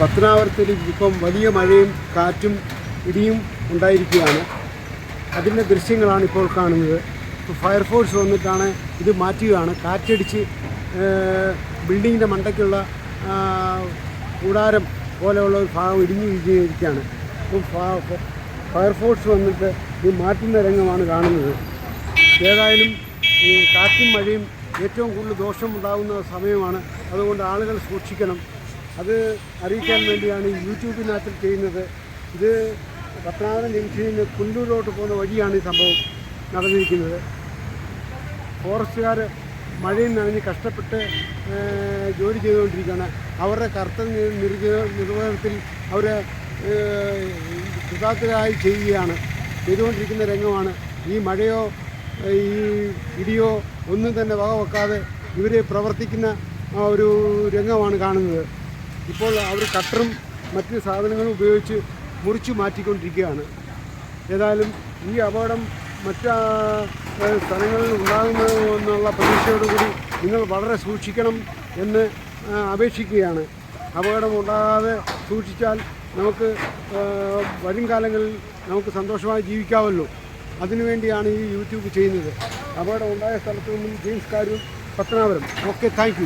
പത്തനാപുരത്തിൽ ഇപ്പം വലിയ മഴയും കാറ്റും ഇടിയും ഉണ്ടായിരിക്കുകയാണ്. അതിന്റെ ദൃശ്യങ്ങളാണ് ഇപ്പോൾ കാണുന്നത്. ഫയർഫോഴ്സ് വന്നിട്ടാണ് ഇത് മാറ്റുകയാണ്. കാറ്റടിച്ച് ബിൽഡിങ്ങിന്റെ മണ്ടയ്ക്കുള്ള കൂടാരം പോലെയുള്ള ഒരു ഭാഗം ഇടിഞ്ഞു വീഴുകയാണ്. ഫയർഫോഴ്സ് വന്നിട്ട് ഇത് മാറ്റുന്ന രംഗമാണ് കാണുന്നത്. ഏതായാലും ഈ കാറ്റും മഴയും ഏറ്റവും കൂടുതൽ ദോഷമുണ്ടാകുന്ന സമയമാണ്. അതുകൊണ്ട് ആളുകൾ സൂക്ഷിക്കണം. അത് അറിയിക്കാൻ വേണ്ടിയാണ് യൂട്യൂബിനകത്ത് ചെയ്യുന്നത്. ഇത് പത്തനാപുരം ജംഗ്ഷനിൽ നിന്ന് കുണ്ടൂരിലോട്ട് പോകുന്ന വഴിയാണ് ഈ സംഭവം നടന്നിരിക്കുന്നത്. ഫോറസ്റ്റുകാർ മഴയിൽ നനഞ്ഞ് കഷ്ടപ്പെട്ട് ജോലി ചെയ്തുകൊണ്ടിരിക്കുകയാണ്. അവരുടെ കർത്തവ്യ നിർവ- നിർവഹണത്തിൽ അവർ കൃതാർത്ഥരായി ചെയ്യുകയാണ്. ചെയ്തുകൊണ്ടിരിക്കുന്ന രംഗമാണ്. ഈ മഴയോ ഈ ഇടിയോ ഒന്നും തന്നെ വകവെക്കാതെ ഇവർ പ്രവർത്തിക്കുന്ന ഒരു രംഗമാണ് കാണുന്നത്. ഇപ്പോൾ അവർ കട്ടറും മറ്റ് സാധനങ്ങളും ഉപയോഗിച്ച് മുറിച്ചു മാറ്റിക്കൊണ്ടിരിക്കുകയാണ്. ഏതായാലും ഈ അപകടം മറ്റ് സ്ഥലങ്ങളിൽ ഉണ്ടാകുമെന്നുള്ള പ്രതീക്ഷയോടുകൂടി നിങ്ങൾ വളരെ സൂക്ഷിക്കണം എന്ന് അപേക്ഷിക്കുകയാണ്. അപകടം ഉണ്ടാകാതെ സൂക്ഷിച്ചാൽ നമുക്ക് വരും കാലങ്ങളിൽ നമുക്ക് സന്തോഷമായി ജീവിക്കാമല്ലോ. അതിനുവേണ്ടിയാണ് ഈ യൂട്യൂബ് ചെയ്യുന്നത്. അപകടം ഉണ്ടായ സ്ഥലത്തു നിന്നും James Karoor Pathanapuram. Okay thank